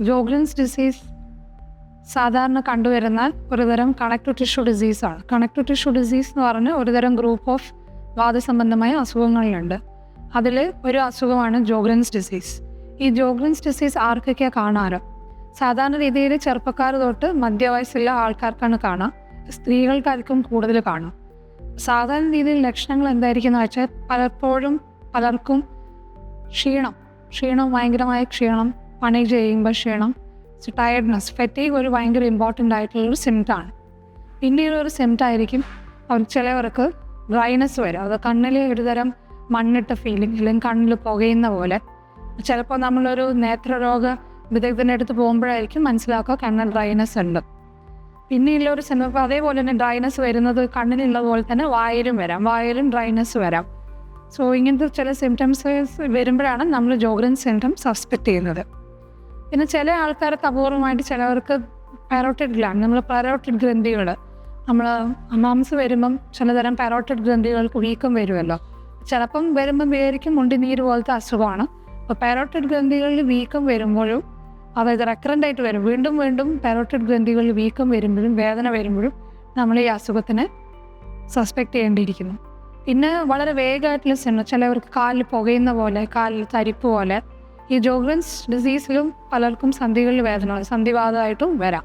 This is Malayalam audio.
ജോഗ്രൻസ് ഡിസീസ് സാധാരണ കണ്ടുവരുന്ന ഒരുതരം കണക്റ്റീവ് ടിഷ്യൂ ഡിസീസാണ് കണക്റ്റീവ് ടിഷ്യു ഡിസീസ് എന്ന് പറഞ്ഞാൽ ഒരുതരം ഗ്രൂപ്പ് ഓഫ് വാദസംബന്ധമായ അസുഖങ്ങളിലുണ്ട്. അതിൽ ഒരു അസുഖമാണ് ജോഗ്രൻസ് ഡിസീസ് ഈ ജോഗ്രൻസ് ഡിസീസ് ആർക്കൊക്കെ കാണാറ്? സാധാരണ രീതിയിൽ ചെറുപ്പക്കാർ തൊട്ട് മധ്യവയസ്സുള്ള ആൾക്കാർക്കാണ് കാണാം. സ്ത്രീകൾക്കായിരിക്കും കൂടുതൽ കാണാം. സാധാരണ രീതിയിൽ ലക്ഷണങ്ങൾ എന്തായിരിക്കും എന്ന് വെച്ചാൽ പലപ്പോഴും പലർക്കും ക്ഷീണം. ക്ഷീണം ഭയങ്കരമായ ക്ഷീണം പണി ചെയ്യുമ്പോൾ ക്ഷീണം ടയർഡ്നെസ് ഫെറ്റീഗ് ഒരു ഭയങ്കര ഇമ്പോർട്ടന്റ് ആയിട്ടുള്ളൊരു സിംറ്റാണ് പിന്നീട് ഒരു സിംറ്റ് ആയിരിക്കും അവർ ചിലവർക്ക് ഡ്രൈനെസ് വരും. അത് കണ്ണിൽ ഒരുതരം മണ്ണിട്ട ഫീലിംഗ് അല്ലെങ്കിൽ കണ്ണിൽ പുകയുന്ന പോലെ. ചിലപ്പോൾ നമ്മളൊരു നേത്രരോഗ വിദഗ്ധന്റെ അടുത്ത് പോകുമ്പോഴായിരിക്കും മനസ്സിലാക്കുക കണ്ണിൽ ഡ്രൈനെസ് ഉണ്ട്. പിന്നെയുള്ള ഒരു സിനിമ അതേപോലെ തന്നെ ഡ്രൈനെസ് വരുന്നത് കണ്ണിലുള്ള പോലെ തന്നെ വായിലും വരാം. വായിലും ഡ്രൈനെസ് വരാം. സോ ഇങ്ങനത്തെ ചില സിംറ്റംസ് വരുമ്പോഴാണ് നമ്മൾ ജോഗ്രൻ സിംറ്റം സസ്പെക്ട് ചെയ്യുന്നത്. പിന്നെ ചില ആൾക്കാർക്ക് അപൂർവമായിട്ട് ചിലവർക്ക് പാരോട്ടിഡ് ഗ്ലാൻഡ് നമ്മൾ പാരോട്ടിഡ് ഗ്രന്ഥികൾ നമ്മൾ അമാംസ് വരുമ്പം ചിലതരം പാരോട്ടിഡ് ഗ്രന്ഥികൾക്ക് വീക്കം വരുമല്ലോ ചിലപ്പം വരുമ്പം വിചാരിക്കും മുണ്ടിനീര് പോലത്തെ അസുഖമാണ്. അപ്പോൾ പാരോട്ടിഡ് ഗ്രന്ഥികളിൽ വീക്കം വരുമ്പോഴും അതായത് റെക്കറന്റ് ആയിട്ട് വരും. വീണ്ടും വീണ്ടും പാരോട്ടിഡ് ഗ്രന്ഥികളിൽ വീക്കം വരുമ്പോഴും വേദന വരുമ്പോഴും നമ്മൾ ഈ അസുഖത്തിന് സസ്പെക്ട് ചെയ്യേണ്ടിയിരിക്കുന്നു. പിന്നെ വളരെ വേഗമായിട്ടുള്ള സിനിമ ചിലവർക്ക് കാലിൽ പുകയുന്ന പോലെ കാലിൽ തരിപ്പ് പോലെ ഈ ജോഗ്രൻസ് ഡിസീസിലും പലർക്കും സന്ധികളിൽ വേദന സന്ധിവാദമായിട്ടും വരാം.